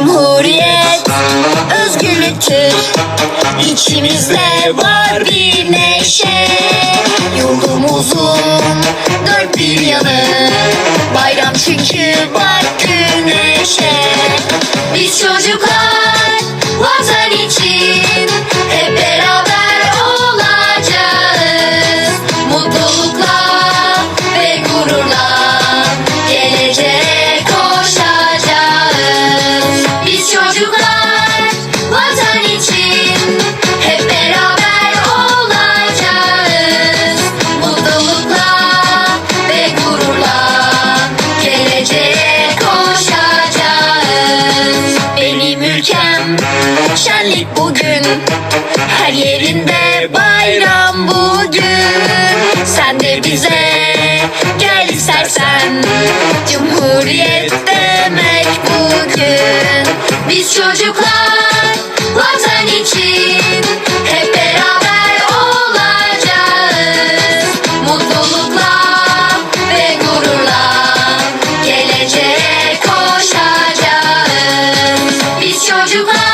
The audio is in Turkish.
Cumhuriyet özgürlüktür. İçimizde var bir neşe. Yurdumuzun dört bir yanı. Bayram çünkü bak ülkem şenlik bugün. Her yerinde bayram bugün. Sen de bize gel istersen. Cumhuriyet demek bugün. Biz çocuklar Geleceğe koşacağız Biz çocuklar